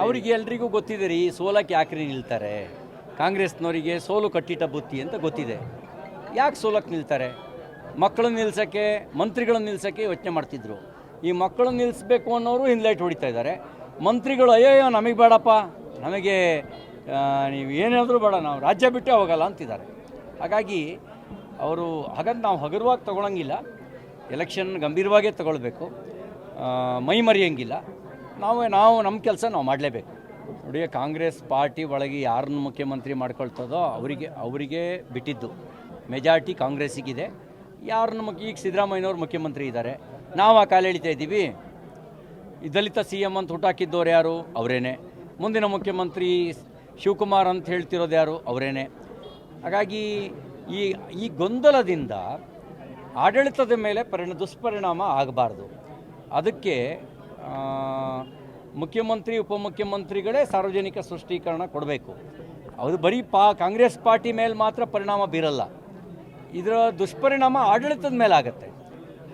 ಅವರಿಗೆ ಎಲ್ರಿಗೂ ಗೊತ್ತಿದೆ ರೀ ಸೋಲಕ್ಕೆ ಯಾಕ್ರಿ ನಿಲ್ತಾರೆ? ಕಾಂಗ್ರೆಸ್ನವರಿಗೆ ಸೋಲು ಕಟ್ಟಿಟ್ಟ ಬುತ್ತಿ ಅಂತ ಗೊತ್ತಿದೆ. ಯಾಕೆ ಸೋಲಕ್ಕೆ ನಿಲ್ತಾರೆ? ಮಕ್ಕಳನ್ನ ನಿಲ್ಸೋಕ್ಕೆ, ಮಂತ್ರಿಗಳನ್ನ ನಿಲ್ಸೋಕ್ಕೆ ಯೋಚನೆ ಮಾಡ್ತಿದ್ರು. ಈ ಮಕ್ಕಳನ್ನ ನಿಲ್ಲಿಸ್ಬೇಕು ಅನ್ನೋರು ಹಿಂದ್ಲೈಟ್ ಹೊಡಿತಾ ಇದ್ದಾರೆ. ಮಂತ್ರಿಗಳು, ಅಯ್ಯಯ್ಯೋ, ನಮಗೆ ಬೇಡಪ್ಪ. ನಮಗೆ ನೀವು ಏನಾದರೂ ಬೇಡ, ನಾವು ರಾಜ್ಯ ಬಿಟ್ಟೇ ಹೋಗಲ್ಲ ಅಂತಿದ್ದಾರೆ. ಹಾಗಾಗಿ ಅವರು ಹಾಗಂತ ನಾವು ಹಗುರವಾಗಿ ತಗೊಳಂಗಿಲ್ಲ. ಎಲೆಕ್ಷನ್ ಗಂಭೀರವಾಗೇ ತಗೊಳ್ಬೇಕು. ಮೈ ಮರೆಯಂಗಿಲ್ಲ ನಾವು ನಾವು ನಮ್ಮ ಕೆಲಸ ನಾವು ಮಾಡಲೇಬೇಕು. ನೋಡಿ ಕಾಂಗ್ರೆಸ್ ಪಾರ್ಟಿ ಒಳಗೆ ಯಾರನ್ನು ಮುಖ್ಯಮಂತ್ರಿ ಮಾಡ್ಕೊಳ್ತದೋ ಅವರಿಗೆ ಅವರಿಗೆ ಬಿಟ್ಟಿದ್ದು. ಮೆಜಾರಿಟಿ ಕಾಂಗ್ರೆಸ್ಸಿಗಿದೆ. ಯಾರನ್ನು ಮುಖ್ಯ ಈಗ ಸಿದ್ದರಾಮಯ್ಯನವ್ರು ಮುಖ್ಯಮಂತ್ರಿ ಇದ್ದಾರೆ. ನಾವು ಆ ಕಾಲ ಎಳಿತಾ ಇದ್ದೀವಿ. ದಲಿತ ಸಿ ಎಂ ಅಂತ ಹುಟ್ಟಾಕಿದ್ದವ್ರು ಯಾರು? ಅವರೇನೆ. ಮುಂದಿನ ಮುಖ್ಯಮಂತ್ರಿ ಶಿವಕುಮಾರ್ ಅಂತ ಹೇಳ್ತಿರೋದು ಯಾರು? ಅವರೇನೆ. ಹಾಗಾಗಿ ಈ ಈ ಗೊಂದಲದಿಂದ ಆಡಳಿತದ ಮೇಲೆ ಪರಿಣ, ದುಷ್ಪರಿಣಾಮ ಆಗಬಾರ್ದು. ಅದಕ್ಕೆ ಮುಖ್ಯಮಂತ್ರಿ, ಉಪಮುಖ್ಯಮಂತ್ರಿಗಳೇ ಸಾರ್ವಜನಿಕ ಸೃಷ್ಟೀಕರಣ ಕೊಡಬೇಕು. ಅದು ಬರೀ ಪಾ, ಕಾಂಗ್ರೆಸ್ ಪಾರ್ಟಿ ಮೇಲೆ ಮಾತ್ರ ಪರಿಣಾಮ ಬೀರಲ್ಲ. ಇದರ ದುಷ್ಪರಿಣಾಮ ಆಡಳಿತದ ಮೇಲೆ ಆಗುತ್ತೆ.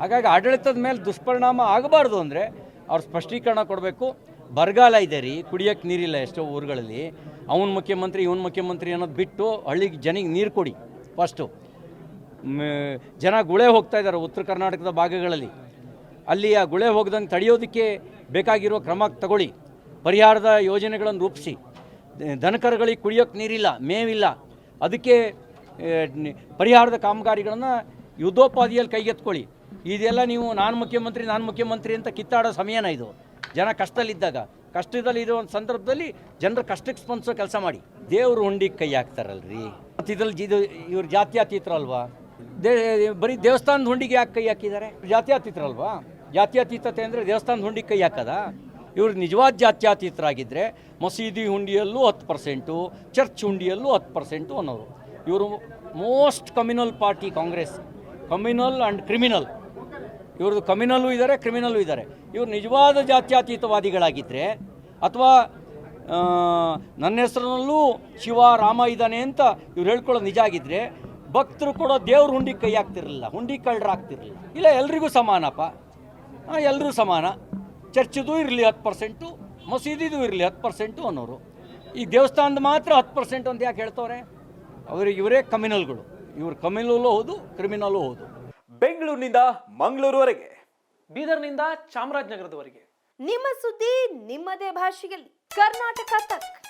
ಹಾಗಾಗಿ ಆಡಳಿತದ ಮೇಲೆ ದುಷ್ಪರಿಣಾಮ ಆಗಬಾರ್ದು ಅಂದರೆ ಅವ್ರು ಸ್ಪಷ್ಟೀಕರಣ ಕೊಡಬೇಕು. ಬರಗಾಲ ಇದೆ ರೀ ಕುಡಿಯೋಕ್ಕೆ ನೀರಿಲ್ಲ ಎಷ್ಟೋ ಊರುಗಳಲ್ಲಿ. ಅವನ ಮುಖ್ಯಮಂತ್ರಿ, ಇವನ ಮುಖ್ಯಮಂತ್ರಿ ಅನ್ನೋದು ಬಿಟ್ಟು ಹಳ್ಳಿಗೆ ಜನಿಗೆ ನೀರು ಕೊಡಿ ಫಸ್ಟು ಜನ ಗುಳೆ ಹೋಗ್ತಾ ಇದ್ದಾರೆ ಉತ್ತರ ಕರ್ನಾಟಕದ ಭಾಗಗಳಲ್ಲಿ. ಅಲ್ಲಿ ಆ ಗುಳೆ ಹೋಗದಂಗೆ ತಡೆಯೋದಕ್ಕೆ ಬೇಕಾಗಿರೋ ಕ್ರಮ ತಗೊಳ್ಳಿ. ಪರಿಹಾರದ ಯೋಜನೆಗಳನ್ನು ರೂಪಿಸಿ. ದನಕರುಗಳಿಗೆ ಕುಡಿಯೋಕ್ಕೆ ನೀರಿಲ್ಲ, ಮೇವಿಲ್ಲ. ಅದಕ್ಕೆ ಪರಿಹಾರದ ಕಾಮಗಾರಿಗಳನ್ನು ಯುದ್ಧೋಪಾದಿಯಲ್ಲಿ ಕೈಗೆತ್ಕೊಳ್ಳಿ ಇದೆಲ್ಲ ನೀವು ನಾನು ಮುಖ್ಯಮಂತ್ರಿ ನಾನು ಮುಖ್ಯಮಂತ್ರಿ ಅಂತ ಕಿತ್ತಾಡೋ ಸಮಯನ ಇದು. ಜನ ಕಷ್ಟದಲ್ಲಿದ್ದಾಗ. ಕಷ್ಟದಲ್ಲಿ ಇರೋ ಒಂದು ಸಂದರ್ಭದಲ್ಲಿ ಜನರ ಕಷ್ಟಕ್ಕೆ ಸ್ಪಂದಿಸೋ ಕೆಲಸ ಮಾಡಿ. ದೇವರು ಹುಂಡಿಗೆ ಕೈ ಹಾಕ್ತಾರಲ್ರಿ. ಮತ್ತು ಇದ್ರಲ್ಲಿ ಇದು, ಇವ್ರು ಜಾತ್ಯಾತೀತರಲ್ವಾ? ದೇ, ಬರೀ ದೇವಸ್ಥಾನದ ಹುಂಡಿಗೆ ಯಾಕೆ ಕೈ ಹಾಕಿದ್ದಾರೆ? ಜಾತ್ಯತೀತರಲ್ವಾ? ಜಾತ್ಯತೀತತೆ ಅಂದರೆ ದೇವಸ್ಥಾನದ ಹುಂಡಿ ಕೈ ಹಾಕದ? ಇವರು ನಿಜವಾದ ಜಾತ್ಯತೀತರಾಗಿದ್ದರೆ ಮಸೀದಿ ಹುಂಡಿಯಲ್ಲೂ ಹತ್ತು ಪರ್ಸೆಂಟು, ಚರ್ಚ್ ಹುಂಡಿಯಲ್ಲೂ ಹತ್ತು ಪರ್ಸೆಂಟು ಅನ್ನೋರು. ಇವರು most communal party Congress, communal and criminal. ಇವ್ರದ್ದು ಕಮ್ಯುನಲ್ಲೂ ಇದ್ದಾರೆ ಕ್ರಿಮಿನಲ್ಲೂ ಇದ್ದಾರೆ ಇವರು ನಿಜವಾದ ಜಾತ್ಯತೀತವಾದಿಗಳಾಗಿದ್ದರೆ ಅಥವಾ ನನ್ನ ಹೆಸರಿನಲ್ಲೂ ಶಿವ ರಾಮ ಇದ್ದಾನೆ ಅಂತ ಇವ್ರು ಹೇಳ್ಕೊಳ್ಳೋ ನಿಜ ಆಗಿದ್ದರೆ ಭಕ್ತರು ಕೂಡ ದೇವ್ರ ಹುಂಡಿ ಕೈ ಹಾಕ್ತಿರಲಿಲ್ಲ, ಹುಂಡಿ ಕಳ್ಳರಾಗ್ತಿರಲಿಲ್ಲ. ಇಲ್ಲ, ಎಲ್ರಿಗೂ ಸಮಾನಪ್ಪ. ಎಲ್ಲರೂ ಸಮಾನ. ಚರ್ಚಿದು ಇರಲಿ ಹತ್ತು ಪರ್ಸೆಂಟು ಮಸೀದಿದು ಇರಲಿ ಹತ್ತು ಪರ್ಸೆಂಟು ಅನ್ನೋರು. ಈ ದೇವಸ್ಥಾನದ ಮಾತ್ರ ಹತ್ತು ಪರ್ಸೆಂಟ್ ಅಂತ ಯಾಕೆ ಹೇಳ್ತವ್ರೆ? ಅವರು ಇವರೇ ಕಮಿನಲ್ಗಳು ಇವರು ಕಮಿನಲ್ಲೂ ಹೌದು ಕ್ರಿಮಿನಲ್ಲೂ ಹೌದು. ಬೆಂಗಳೂರಿನಿಂದ ಮಂಗಳೂರುವರೆಗೆ. ಬೀದರ್ನಿಂದ ಚಾಮರಾಜನಗರದವರೆಗೆ. ನಿಮ್ಮ ಸುದ್ದಿ ನಿಮ್ಮದೇ ಭಾಷೆಯಲ್ಲಿ. ಕರ್ನಾಟಕ ತಕ್.